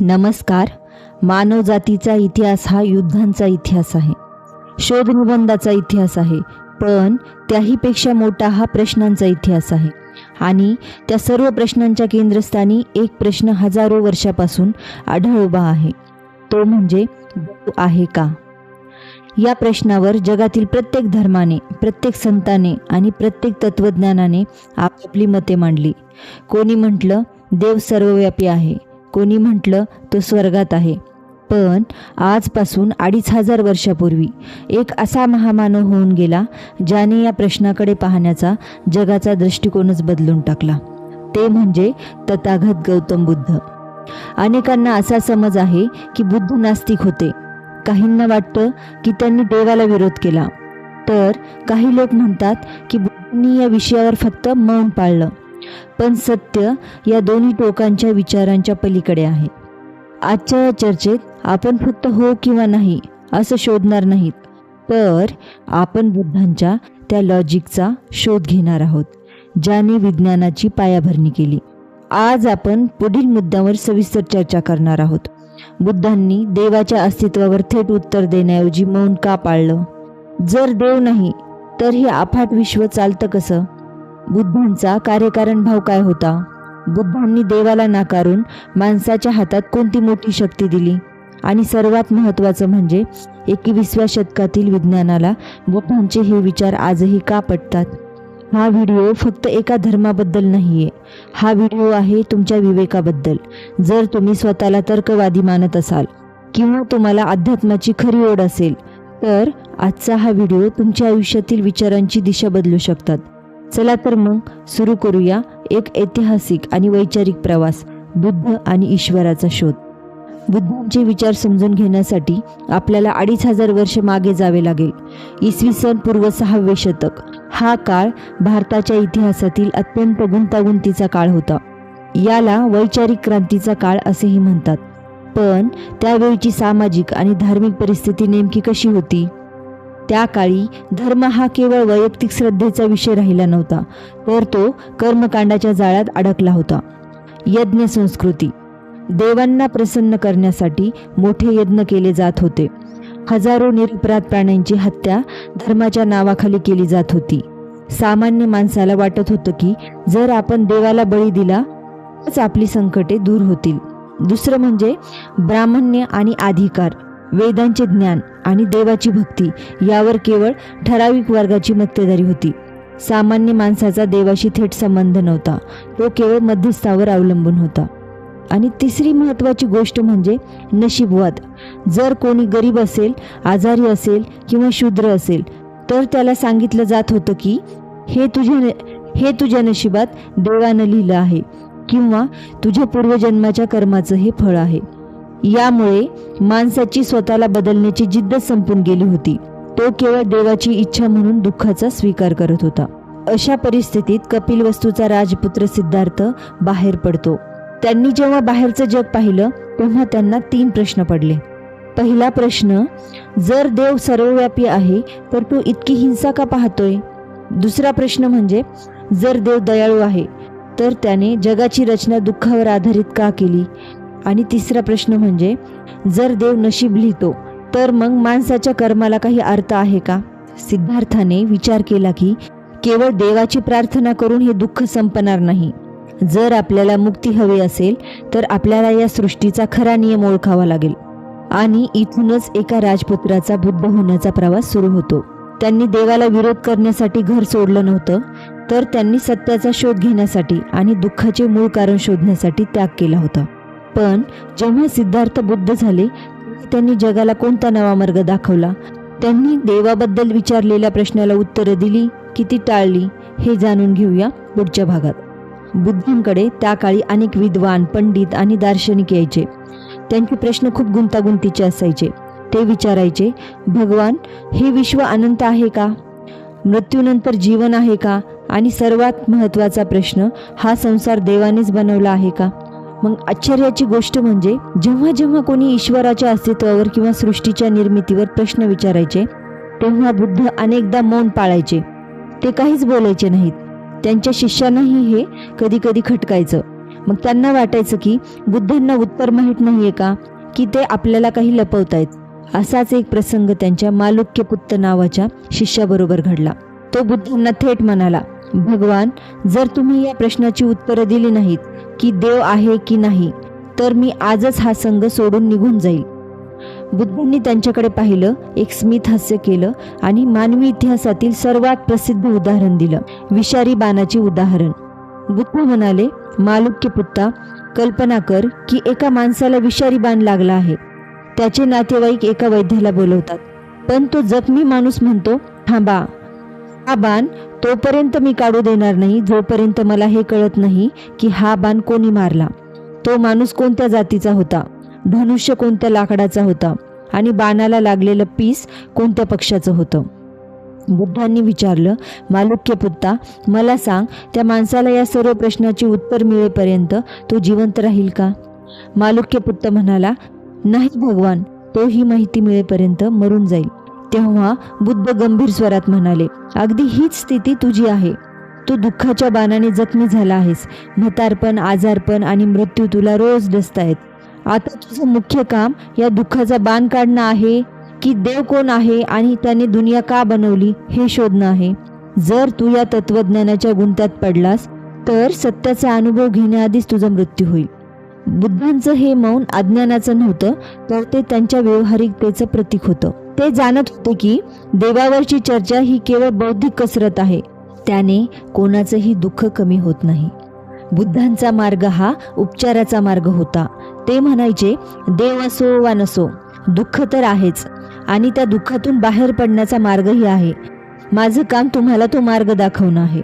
नमस्कार. मानवजातीचा इतिहास हा युद्धांचा इतिहास आहे. शोधनिबंधाचा इतिहास आहे. पण त्याहीपेक्षा मोठा हा प्रश्नांचा इतिहास आहे. आणि त्या सर्व प्रश्नांच्या केंद्रस्थानी एक प्रश्न हजारो वर्षापासून आढळ उभा आहे. तो म्हणजे आहे का? या प्रश्नावर जगातील प्रत्येक धर्माने प्रत्येक संताने आणि प्रत्येक तत्त्वज्ञानाने आपापली मते मांडली. कोणी म्हटलं देव सर्वव्यापी आहे. कोणी म्हटलं तो स्वर्गात आहे. पण आजपासून अडीच हजार वर्षापूर्वी एक असा महामानव होऊन गेला ज्याने या प्रश्नाकडे पाहण्याचा जगाचा दृष्टिकोनच बदलून टाकला. ते म्हणजे तथागत गौतम बुद्ध. अनेकांना असा समज आहे की बुद्ध नास्तिक होते. काहींना वाटतं की त्यांनी देवाला विरोध केला. तर काही लोक म्हणतात की बुद्धांनी या विषयावर फक्त मौन पाळलं. पण सत्य या दोन्ही टोकांच्या विचारांच्या पलीकडे आहे. आजच्या या चर्चेत आपण फक्त हो किंवा नाही असं शोधणार नाहीत तर आपण बुद्धांच्या त्या लॉजिकचा शोध घेणार आहोत ज्याने विज्ञानाची पायाभरणी केली. आज आपण पुढील मुद्द्यावर सविस्तर चर्चा करणार आहोत. बुद्धांनी देवाच्या अस्तित्वावर थेट उत्तर देण्याऐवजी मौन का पाळलं? जर देव नाही तर हे अफाट विश्व चालतं कसं? बुद्धांचा कार्यकारण भाव काय होता? बुद्धांनी देवाला नाकारून माणसाच्या हातात कोणती मोठी शक्ती दिली? आणि सर्वात महत्त्वाचं म्हणजे एकविसव्या शतकातील विज्ञानाला बुद्धांचे हे विचार आजही का पटतात? हा व्हिडिओ फक्त एका धर्माबद्दल नाही आहे हा व्हिडिओ आहे तुमच्या विवेकाबद्दल. जर तुम्ही स्वतःला तर्कवादी मानत असाल किंवा तुम्हाला अध्यात्माची खरी ओढ असेल तर आजचा हा व्हिडिओ तुमच्या आयुष्यातील विचारांची दिशा बदलू शकतात. चला तर मग सुरू करूया एक ऐतिहासिक आणि वैचारिक प्रवास बुद्ध आणि ईश्वराचा शोध. बुद्धांचे विचार समजून घेण्यासाठी आपल्याला अडीच हजार वर्ष मागे जावे लागेल. इसवी सन पूर्व सहावे शतक. हा काळ भारताच्या इतिहासातील अत्यंत गुंतागुंतीचा काळ होता. याला वैचारिक क्रांतीचा काळ असेही म्हणतात. पण त्यावेळची सामाजिक आणि धार्मिक परिस्थिती नेमकी कशी होती? त्या काळी धर्म हा केवळ वैयक्तिक श्रद्धेचा विषय राहिला नव्हता तर तो कर्मकांडाच्या जाळ्यात अडकला होता. यज्ञ संस्कृती. देवांना प्रसन्न करण्यासाठी मोठे यज्ञ केले जात होते. हजारो निरपराध प्राण्यांची हत्या धर्माच्या नावाखाली केली जात होती. सामान्य माणसाला वाटत होतं की जर आपण देवाला बळी दिला तरच आपली संकटे दूर होतील. दुसरं म्हणजे ब्राह्मण्य आणि अधिकार वेदांचे ज्ञान. आणि देवाची भक्ती यावर केवळ ठराविक वर्गाची मक्तेदारी होती. सामान्य माणसाचा देवाशी थेट संबंध नव्हता. तो केवळ मध्यस्थावर अवलंबून होता. आणि तिसरी महत्त्वाची गोष्ट म्हणजे नशीबवाद. जर कोणी गरीब असेल आजारी असेल किंवा शूद्र असेल तर त्याला सांगितलं जात होतं की हे तुझ्या हे तुझ्या नशिबात देवानं लिहिलं आहे किंवा तुझ्या पूर्वजन्माच्या कर्माचं हे फळ आहे. यामुळे माणसाची स्वतःला बदलण्याची जिद्द संपून गेली होती. तो केवळ देवाची इच्छा म्हणून दुःखाचा स्वीकार करत होता. अशा परिस्थितीत कपिल वस्तूचा राजपुत्र सिद्धार्थ बाहेर पडतो. त्यांनी जेव्हा बाहेरचं जग पाहिलं तेव्हा त्यांना तीन प्रश्न पडले. पहिला प्रश्न जर देव सर्वव्यापी आहे तर तू इतकी हिंसा का पाहतोय? दुसरा प्रश्न म्हणजे जर देव दयाळू आहे तर त्याने जगाची रचना दुःखावर आधारित का केली? आणि तिसरा प्रश्न म्हणजे जर देव नशीब लिहितो तर मग माणसाच्या कर्माला काही अर्थ आहे का? सिद्धार्थाने विचार केला की केवळ देवाची प्रार्थना करून हे दुःख संपणार नाही. जर आपल्याला मुक्ती हवी असेल तर आपल्याला या सृष्टीचा खरा नियम ओळखावा लागेल. आणि इथूनच एका राजपुत्राचा बुद्ध होण्याचा प्रवास सुरू होतो. त्यांनी देवाला विरोध करण्यासाठी घर सोडलं नव्हतं तर त्यांनी सत्याचा शोध घेण्यासाठी आणि दुःखाचे मूळ कारण शोधण्यासाठी त्याग केला होता. पण जेव्हा सिद्धार्थ बुद्ध झाले त्यांनी जगाला कोणता नवा मार्ग दाखवला? त्यांनी देवाबद्दल विचारलेल्या प्रश्नाला उत्तरं दिली किती टाळली हे जाणून घेऊया पुढच्या भागात. बुद्धांकडे त्या काळी अनेक विद्वान पंडित आणि दार्शनिक यायचे. त्यांचे प्रश्न खूप गुंतागुंतीचे असायचे. ते विचारायचे भगवान हे विश्व अनंत आहे का? मृत्यूनंतर जीवन आहे का? आणि सर्वात महत्त्वाचा प्रश्न हा संसार देवानेच बनवला आहे का? मग आश्चर्याची गोष्ट म्हणजे जेव्हा जेव्हा कोणी ईश्वराच्या अस्तित्वावर किंवा सृष्टीच्या निर्मितीवर प्रश्न विचारायचे तेव्हा बुद्ध अनेकदा मौन पाळायचे. ते काहीच बोलायचे नाहीत. त्यांच्या शिष्यांनाही हे कधी कधी खटकायचं. मग त्यांना वाटायचं की बुद्धांना उत्तर माहीत नाहीये का? की ते आपल्याला काही लपवतायत? असाच एक प्रसंग त्यांच्या मालुक्यपुत्त नावाच्या शिष्याबरोबर घडला. तो बुद्धांना थेट म्हणाला भगवान जर तुम्ही या प्रश्नाची उत्तरं दिली नाहीत की देव आहे की नाही तर मी आजच हा संघ सोडून निघून जाईल. बुद्धांनी त्यांच्याकडे पाहिलं एक स्मित हास्य केलं आणि मानवी इतिहासातील सर्वात प्रसिद्ध उदाहरण दिलं विषारी बाणाचे उदाहरण. बुद्ध म्हणाले मालुक्य पुत्ता कल्पना कर की एका माणसाला विषारी बाण लागला आहे. त्याचे नातेवाईक एका वैद्याला बोलवतात पण तो जखमी माणूस म्हणतो थांबा हा बाण तोपर्यंत मी काढू देणार नाही जोपर्यंत मला हे कळत नाही की हा बाण कोणी मारला. तो माणूस कोणत्या जातीचा होता? धनुष्य कोणत्या लाकडाचा होता? आणि बाणाला लागलेलं पीस कोणत्या पक्षाचं होतं? बुद्धांनी विचारलं मालुक्य पुत्ता मला सांग त्या माणसाला या सर्व प्रश्नाची उत्तर मिळेपर्यंत तो जिवंत राहील का? मालुक्य पुत्त म्हणाला नाही भगवान तो ही माहिती मिळेपर्यंत मरून जाईल. तेव्हा बुद्ध गंभीर स्वरात म्हणाले अगदी हीच स्थिती तुझी आहे. तू दुःखाच्या बाणाने जखमी झाला आहेस. म्हातारपण आजारपण आणि मृत्यू तुला रोज डसतायत आता तुझं मुख्य काम या दुःखाचा बाण काढणं आहे की देव कोण आहे आणि त्याने दुनिया का बनवली हे शोधणं आहे. जर तू या तत्वज्ञानाच्या गुंत्यात पडलास तर सत्याचा अनुभव घेण्याआधीच तुझा मृत्यू होईल. बुद्धांचं हे मौन अज्ञानाचं नव्हतं तर ते त्यांच्या व्यवहारिकतेचं प्रतीक होतं. ते जाणत होते की देवावरची चर्चा ही केवळ बौद्धिक कसरत आहे. त्याने कोणाचंही दुःख कमी होत नाही. बुद्धांचा मार्ग हा उपचाराचा मार्ग होता. ते म्हणायचे देव असो वा नसो दुःख तर आहेच आणि त्या दुःखातून बाहेर पडण्याचा मार्गही आहे. माझं काम तुम्हाला तो मार्ग दाखवणं आहे.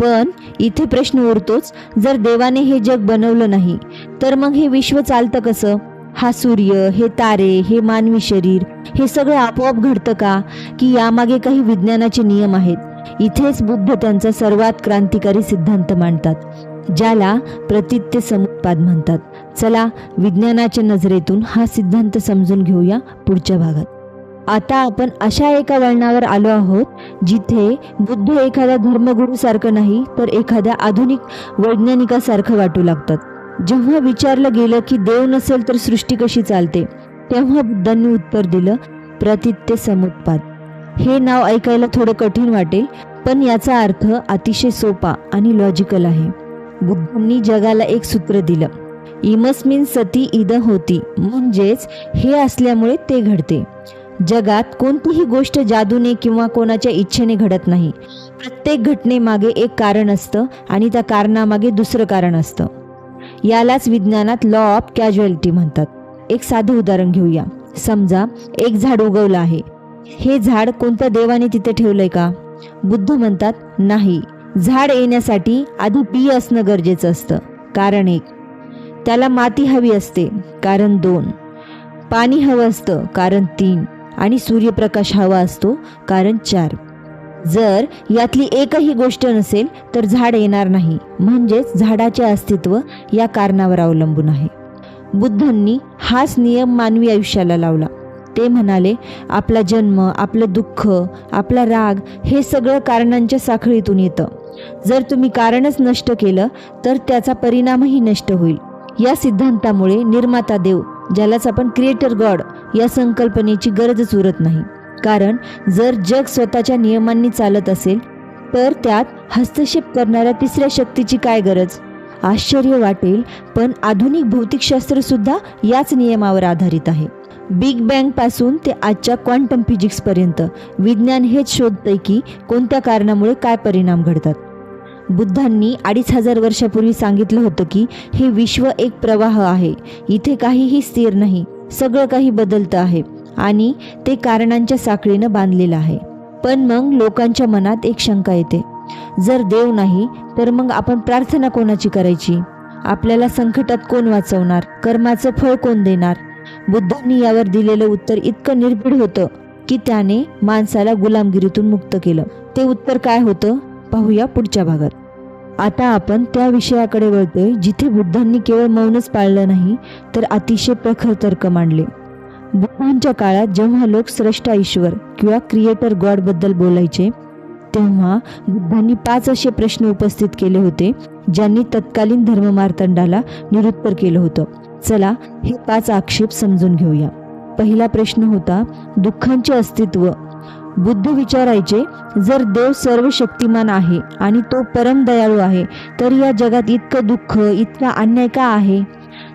पण इथे प्रश्न उरतोच जर देवाने हे जग बनवलं नाही तर मग हे विश्व चालतं कसं? हा सूर्य हे तारे हे मानवी शरीर हे सगळं आपोआप घडतं का? की यामागे काही विज्ञानाचे नियम आहेत. इथेच बुद्ध त्यांचा सर्वात क्रांतिकारी सिद्धांत मांडतात ज्याला प्रतित्य समुत्पाद म्हणतात. चला विज्ञानाच्या नजरेतून हा सिद्धांत समजून घेऊया पुढच्या भागात. आता आपण अशा एका वळणावर आलो आहोत जिथे बुद्ध एखाद्या धर्मगुरूसारखं नाही तर एखाद्या आधुनिक वैज्ञानिकासारखं वाटू लागतात. जेव्हा विचारलं गेलं की देव नसेल तर सृष्टी कशी चालते तेव्हा बुद्धांनी उत्तर दिलं प्रतित्य समुत्पाद हे नाव ऐकायला थोडं कठीण वाटेल पण याचा अर्थ अतिशय सोपा आणि लॉजिकल आहे. बुद्धांनी जगाला एक सूत्र दिलं. इमस्मिन सती इद होती. म्हणजेच हे असल्यामुळे ते घडते. जगात कोणतीही गोष्ट जादूने किंवा कोणाच्या इच्छेने घडत नाही. प्रत्येक घटनेमागे एक कारण असतं आणि त्या कारणामागे दुसरं कारण असतं. यालाच विज्ञानात लॉ ऑफ कॅज्युअलिटी म्हणतात. एक साधं उदाहरण घेऊया. समजा एक झाड उगवलं आहे. हे झाड कोणत्या देवाने तिथे ठेवलंय का? बुद्ध म्हणतात नाही. झाड येण्यासाठी आधी बी असणं गरजेचं असतं. कारण एक त्याला माती हवी असते. कारण दोन पाणी हवं असतं. कारण तीन आणि सूर्यप्रकाश हवा असतो. कारण चार. जर यातली एकही गोष्ट नसेल तर झाड येणार नाही. म्हणजेच झाडाचे अस्तित्व या कारणावर अवलंबून आहे. बुद्धांनी हाच नियम मानवी आयुष्याला लावला. ते म्हणाले आपला जन्म आपलं दुःख आपला राग हे सगळं कारणांच्या साखळीतून येतं. जर तुम्ही कारणच नष्ट केलं तर त्याचा परिणामही नष्ट होईल. या सिद्धांतामुळे निर्माता देव ज्यालाच आपण क्रिएटर गॉड या संकल्पनेची गरजच उरत नाही. कारण जर जग स्वतःच्या नियमांनी चालत असेल तर त्यात हस्तक्षेप करणाऱ्या तिसऱ्या शक्तीची काय गरज? आश्चर्य वाटेल पण आधुनिक भौतिकशास्त्रसुद्धा याच नियमावर आधारित आहे. बिग बँगपासून ते आजच्या क्वांटम फिजिक्सपर्यंत विज्ञान हेच शोधतंय की कोणत्या कारणामुळे काय परिणाम घडतात. बुद्धांनी अडीच हजार वर्षापूर्वी सांगितलं होतं की हे विश्व एक प्रवाह आहे इथे काहीही स्थिर नाही सगळं काही बदलतं आहे. आणि ते कारणांच्या साखळीनं बांधलेलं आहे. पण मग लोकांच्या मनात एक शंका येते. जर देव नाही तर मग आपण प्रार्थना कोणाची करायची? आपल्याला संकटात कोण वाचवणार? कर्माचं फळ कोण देणार? बुद्धांनी यावर दिलेलं उत्तर इतकं निर्भीड होतं की त्याने माणसाला गुलामगिरीतून मुक्त केलं. ते उत्तर काय होतं? पाहूया पुढच्या भागात. आता आपण त्या विषयाकडे वळतोय जिथे बुद्धांनी केवळ मौनच पाळलं नाही तर अतिशय प्रखर तर्क मांडले. बुद्धांच्या काळात जेव्हा लोक श्रेष्ठ ईश्वर किंवा क्रिएटर गॉडबद्दल बोलायचे तेव्हा बुद्धांनी पाच असे प्रश्न उपस्थित केले होते ज्यांनी तत्कालीन धर्ममार्तंडाला निरुत्तर केलं होतं. चला हे पाच आक्षेप समजून घेऊया. पहिला प्रश्न होता दुःखांचे अस्तित्व. बुद्ध विचारायचे जर देव सर्व शक्तिमान आहे आणि तो परम दयाळू आहे तर या जगात इतकं दुःख इतका अन्याय का आहे?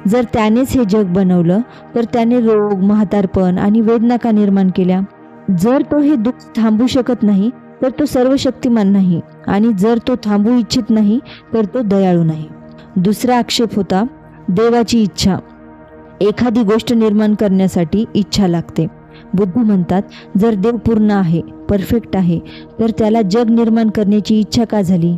जर त्यानेच हे जग बनवलं तर त्याने रोग म्हातारपण आणि वेदना का निर्माण केल्या. जर तो हे दुःख थांबू शकत नाही तर तो सर्व शक्तिमान नाही. आणि जर तो थांबू इच्छित नाही तर तो दयाळू नाही. दुसरा आक्षेप होता देवाची इच्छा. एखादी गोष्ट निर्माण करण्यासाठी इच्छा लागते. बुद्ध म्हणतात जर देव पूर्ण आहे परफेक्ट आहे तर त्याला जग निर्माण करण्याची इच्छा का झाली?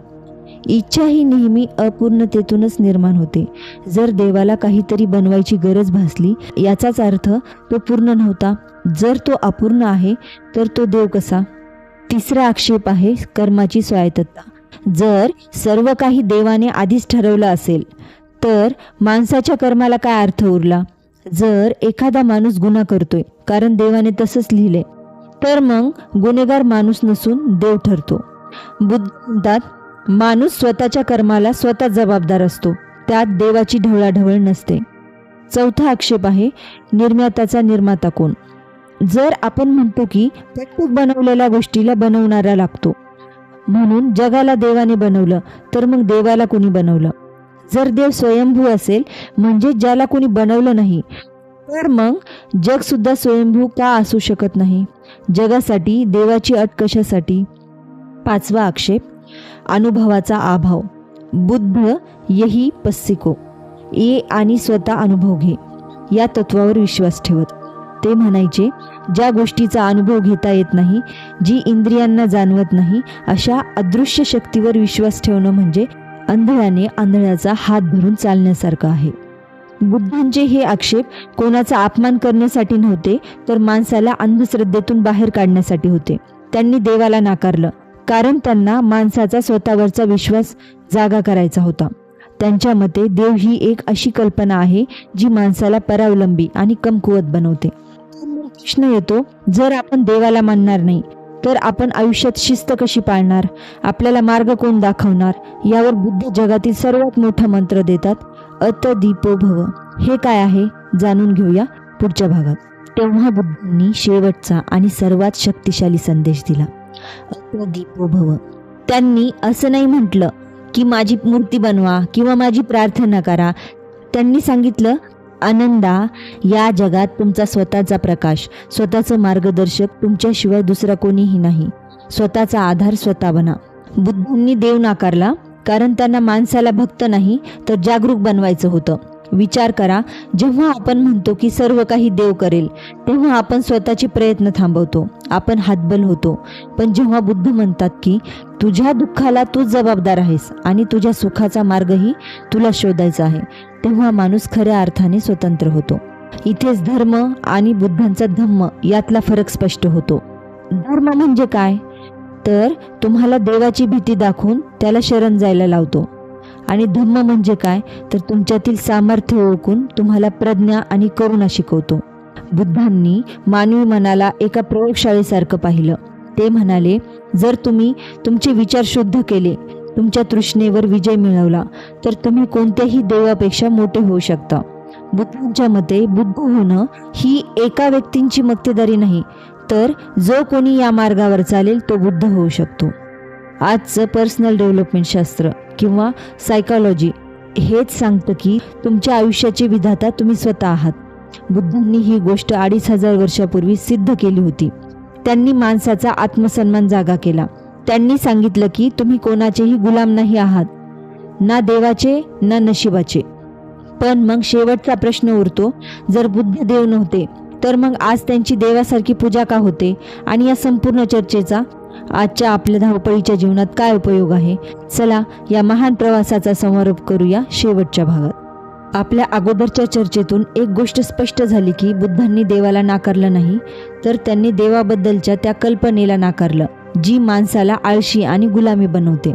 इच्छा ही नेहमी अपूर्णतेतूनच निर्माण होते. जर देवाला काहीतरी बनवायची गरज भासली याचाच अर्थ तो पूर्ण नव्हता. जर तो अपूर्ण आहे तर तो देव कसा? तिसरा आक्षेप आहे कर्माची स्वायत्तता. जर सर्व काही देवाने आधीच ठरवलं असेल तर माणसाच्या कर्माला काय अर्थ उरला? जर एखादा माणूस गुन्हा करतोय कारण देवाने तसंच लिहिले तर मग गुन्हेगार माणूस नसून देव ठरतो. बुद्धात माणूस स्वतःच्या कर्माला स्वतः जबाबदार असतो. त्यात देवाची ढवळाढवळ नसते. चौथा आक्षेप आहे निर्मात्याचा निर्माता कोण? जर आपण म्हणतो की प्रत्येक बनवलेल्या गोष्टीला बनवणारा लागतो. म्हणून जगाला देवाने बनवलं तर मग देवाला कोणी बनवलं? जर देव स्वयंभू असेल म्हणजे ज्याला कोणी बनवलं नाही तर मग जग सुद्धा स्वयंभू का असू शकत नाही? जगासाठी देवाची अट कशासाठी? पाचवा आक्षेप अनुभवाचा अभाव. बुद्ध यही पस्सिको. ये आणि स्वतः अनुभव घे. या तत्वावर विश्वास ठेवत. ते म्हणायचे ज्या गोष्टीचा अनुभव घेता येत नाही जी इंद्रियांना जाणवत नाही अशा अदृश्य शक्तीवर विश्वास ठेवणं म्हणजे आंधळ्याने आंधळ्याचा हात धरून चालण्यासारखं आहे. बुद्धांचे हे आक्षेप कोणाचा अपमान करण्यासाठी नव्हते तर माणसाला अंधश्रद्धेतून बाहेर काढण्यासाठी होते. त्यांनी देवाला नाकारलं. कारण त्यांना माणसाचा स्वतःवरचा विश्वास जागा करायचा होता. त्यांच्या मते देव ही एक अशी कल्पना आहे जी माणसाला परावलंबी आणि कमकुवत बनवते. प्रश्न येतो जर आपण देवाला मानणार नाही तर आपण आयुष्यात शिस्त कशी पाळणार? आपल्याला मार्ग कोण दाखवणार? यावर बुद्ध जगातील सर्वात मोठा मंत्र देतात अत दीपो भव. हे काय आहे? जाणून घेऊया पुढच्या भागात. तेव्हा बुद्धांनी शेवटचा आणि सर्वात शक्तिशाली संदेश दिला. दीपो भव. त्यांनी असं नाही म्हटलं की माझी मूर्ती बनवा किंवा माझी प्रार्थना करा. त्यांनी सांगितलं आनंदा या जगात तुमचा स्वतःचा प्रकाश स्वतःचं मार्गदर्शक तुमच्याशिवाय दुसरा कोणीही नाही. स्वतःचा आधार स्वतः बना. बुद्धांनी देव नाकारला कारण त्यांना माणसाला भक्त नाही तर जागरूक बनवायचं होतं. विचार करा जेव्हा आपण म्हणतो की सर्व काही देव करेल तेव्हा आपण स्वतःचे प्रयत्न थांबवतो आपण हातबल होतो. पण जेव्हा बुद्ध म्हणतात की तुझ्या दुःखाला तूच जबाबदार आहेस आणि तुझ्या सुखाचा मार्गही तुला शोधायचा आहे तेव्हा माणूस खऱ्या अर्थाने स्वतंत्र होतो. इथेच धर्म आणि बुद्धांचा धम्म यातला फरक स्पष्ट होतो. धर्म म्हणजे काय? तर तुम्हाला देवाची भीती दाखवून त्याला शरण जायला लावतो. आणि धम्म म्हणजे काय? तर तुमच्यातील सामर्थ्य ओळखून तुम्हाला प्रज्ञा आणि करुणा शिकवतो. बुद्धांनी मानवी मनाला एका प्रयोगशाळेसारखं पाहिलं. ते म्हणाले जर तुम्ही तुमचे विचार शुद्ध केले तुमच्या तृष्णेवर विजय मिळवला तर तुम्ही कोणत्याही देवापेक्षा मोठे होऊ शकता. बुद्धांच्या मते बुद्ध होणं ही एका व्यक्तींची मक्तेदारी नाही तर जो कोणी या मार्गावर चालेल तो बुद्ध होऊ शकतो. आजचं पर्सनल डेव्हलपमेंट शास्त्र किंवा सायकॉलॉजी हेच सांगतं की तुमच्या आयुष्याचे विधाता तुम्ही स्वतः आहात. बुद्धांनी ही गोष्ट अडीच हजार वर्षापूर्वी सिद्ध केली होती. त्यांनी माणसाचा आत्मसन्मान जागा केला. त्यांनी सांगितलं की तुम्ही कोणाचेही गुलाम नाही आहात. ना देवाचे ना नशिबाचे. पण मग शेवटचा प्रश्न उरतो जर बुद्ध देव नव्हते तर मग आज त्यांची देवासारखी पूजा का होते? आणि या संपूर्ण चर्चेचा आजच्या आपल्या धावपळीच्या जीवनात काय उपयोग आहे? चला या महान प्रवासाचा समारोप करूया शेवटच्या भागात. आपल्या अगोदरच्या चर्चेतून एक गोष्ट स्पष्ट झाली की बुद्धांनी देवाला नाकारलं नाही तर त्यांनी देवाबद्दलच्या त्या कल्पनेला नाकारलं जी माणसाला आळशी आणि गुलामी बनवते.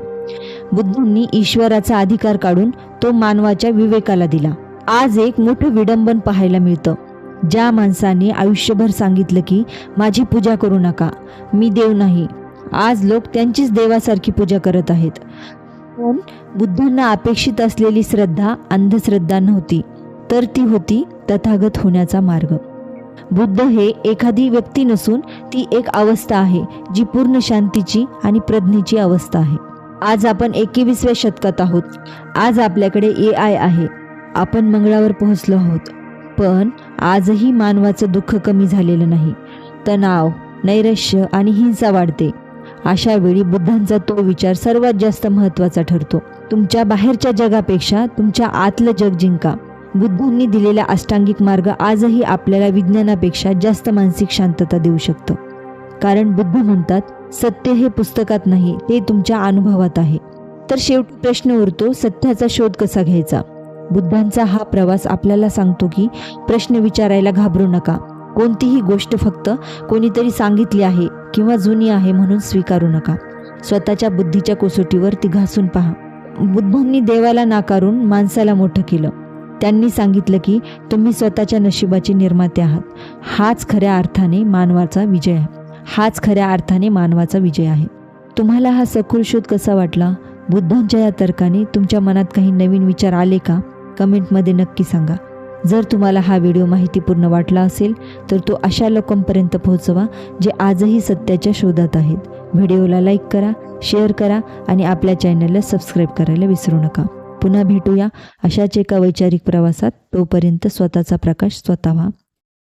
बुद्धांनी ईश्वराचा अधिकार काढून तो मानवाच्या विवेकाला दिला. आज एक मोठं विडंबन पाहायला मिळतं. ज्या माणसाने आयुष्यभर सांगितलं की माझी पूजा करू नका मी देव नाही आज लोक त्यांचीच देवासारखी पूजा करत आहेत. पण बुद्धांना अपेक्षित असलेली श्रद्धा अंधश्रद्धा नव्हती. तर ती होती तथागत होण्याचा मार्ग. बुद्ध हे एखादी व्यक्ती नसून ती एक अवस्था आहे जी पूर्ण शांतीची आणि प्रज्ञेची अवस्था आहे. आज आपण एकविसव्या शतकात आहोत. आज आपल्याकडे ए आय आहे. आपण मंगळावर पोहोचलो आहोत. पण आजही मानवाचं दुःख कमी झालेलं नाही. तणाव नैराश्य आणि हिंसा वाढते. अशा वेळी बुद्धांचा तो विचार सर्वात जास्त महत्त्वाचा ठरतो. तुमच्या बाहेरच्या जगापेक्षा तुमच्या आतलं जग जिंका. बुद्धांनी दिलेला अष्टांगिक मार्ग आजही आपल्याला विज्ञानापेक्षा जास्त मानसिक शांतता देऊ शकतं. कारण बुद्ध म्हणतात सत्य हे पुस्तकात नाही ते तुमच्या अनुभवात आहे. तर शेवटी प्रश्न उरतो सत्याचा शोध कसा घ्यायचा? बुद्धांचा हा प्रवास आपल्याला सांगतो की प्रश्न विचारायला घाबरू नका. कोणतीही गोष्ट फक्त कोणीतरी सांगितली आहे किंवा जुनी आहे म्हणून स्वीकारू नका. स्वतःच्या बुद्धीच्या कसोटीवर ती घासून पहा. बुद्धांनी देवाला नाकारून माणसाला मोठं केलं. त्यांनी सांगितलं की तुम्ही स्वतःच्या नशिबाचे निर्माते आहात. हाच खऱ्या अर्थाने मानवाचा विजय आहे. हाच खऱ्या अर्थाने मानवाचा विजय आहे. तुम्हाला हा सखोल शोध कसा वाटला? बुद्धांच्या या तर्काने तुमच्या मनात काही नवीन विचार आले का? कमेंटमध्ये नक्की सांगा. जर तुम्हाला हा व्हिडिओ माहितीपूर्ण वाटला असेल तर तो अशा लोकांपर्यंत पोहोचवा जे आजही सत्याच्या शोधात आहेत. व्हिडिओला लाईक करा शेअर करा आणि आपल्या चॅनलला सबस्क्राईब करायला विसरू नका. पुन्हा भेटूया अशाच एका वैचारिक प्रवासात. तोपर्यंत स्वतःचा प्रकाश स्वतः व्हा.